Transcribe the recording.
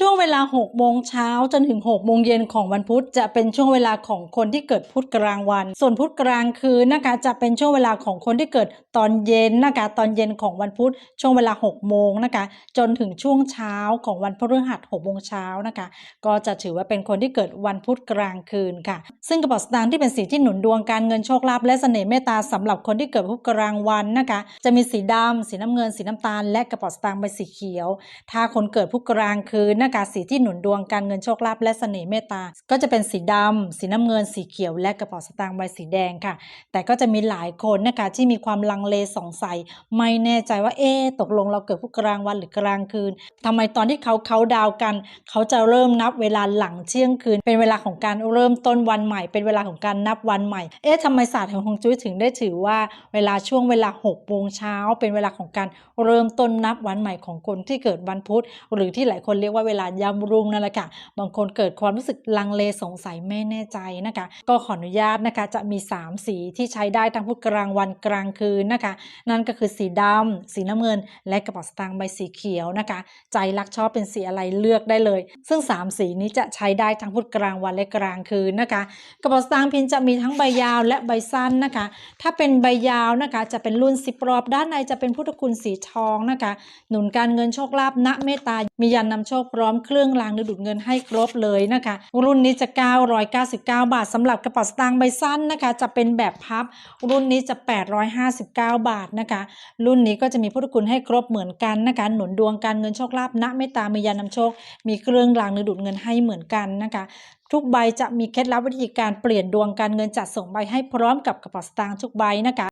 ช่วงเวลา 6 โมงเช้าจนถึง 6 โมงเย็นของวันพุธจะเป็นช่วงเวลาของคนที่เกิดพุธกลางวัน ส่วนพุธกลางคืนนะคะจะเป็นช่วงเวลาของคนที่เกิดตอนเย็นนะคะตอนเย็นของวันพุธช่วงเวลา 6 โมงนะคะจนถึงช่วงเช้าของวันพฤหัส 6 โมงเช้านะคะก็จะถือว่าเป็นคนที่เกิดวันพุธกลางคืนค่ะ ซึ่งกระเป๋าสตางค์ที่เป็นสีที่หนุนดวงการเงินโชคลาภและเสน่ห์เมตตาสำหรับคนที่เกิดพุธกลางวันนะคะจะมีสีดำสีน้ำเงิน สีน้ำตาล และกระเป๋าสตางค์ใบสีเขียว ถ้าคนเกิดพุธกลางคืนนะคะสีที่หนุนดวงการเงินโชคลาภและเสน่ห์เมตตา ก็จะเป็นสีดำสีน้ำเงิน สีเขียว และกระเป๋าสตางค์ใบสีแดงค่ะ แต่ก็จะมีหลายคนนะคะที่มีความลังเลสงสัย ไม่แน่ใจว่าเอ๊ตกลงเราเกิดพุธกลางวันหรือกลางคืนทำไมตอนที่เขาเขาดาวกัน เขาจะเริ่มนับเวลาหลังเที่ยงคืน เป็นเวลาของการเริ่มต้นวันใหม่ เป็นเวลาของการนับวันใหม่ เอ๊ะทำไมศาสตร์แห่งฮวงจุ้ยถึงได้ถือว่าเวลาช่วงเวลา6โมงเช้าเป็นเวลาของการเริ่มต้นนับวันใหม่ของคนที่เกิดวันพุธ หรือที่หลายคนเรียกว่าเวลายายมรุงนั่นแหละค่ะ บางคนเกิดความรู้สึกลังเลสงสัยไม่แน่ใจนะคะ ก็ขออนุญาตนะคะจะมี 3 สีที่ใช้ได้ทั้งพุธกลางวันกลางคืนนะคะ นั่นก็คือสีดำสีน้ำเงิน และกระเป๋าสตางค์ใบสีเขียวนะคะ ใจรักชอบเป็นสีอะไรเลือกได้เลย ซึ่ง 3 สีนี้จะใช้ได้ทั้งพุธกลางวันและกลางคืนนะคะกระเป๋าสตางค์พินจะมีทั้งใบยาวและใบสั้นนะคะ ถ้าเป็นใบยาวนะคะจะเป็นรุ่นสิบรอบด้านในจะเป็นพุทธคุณสีทองนะคะ หนุนการเงินโชคลาภณเมตตามียันนำโชคพร้อมเครื่องรางหรือดูดเงินให้ครบเลยนะคะ รุ่นนี้จะ 999 บาทสำหรับกระเป๋าสตางค์ใบสั้นนะคะ จะเป็นแบบพับ รุ่นนี้จะ 859 บาทนะคะ รุ่นนี้ก็จะมีพุทธคุณให้ครบเหมือนกันนะคะ หนุนดวงการเงินโชคลาภณเมตตามียันนำโชค มีเครื่องรางหรือดูดเงินให้เหมือนกันนะคะทุกใบจะมีเคล็ดลับวิธีการเปลี่ยนดวงการเงินจัดส่งใบให้พร้อมกับกระเป๋าสตางค์ทุกใบนะคะ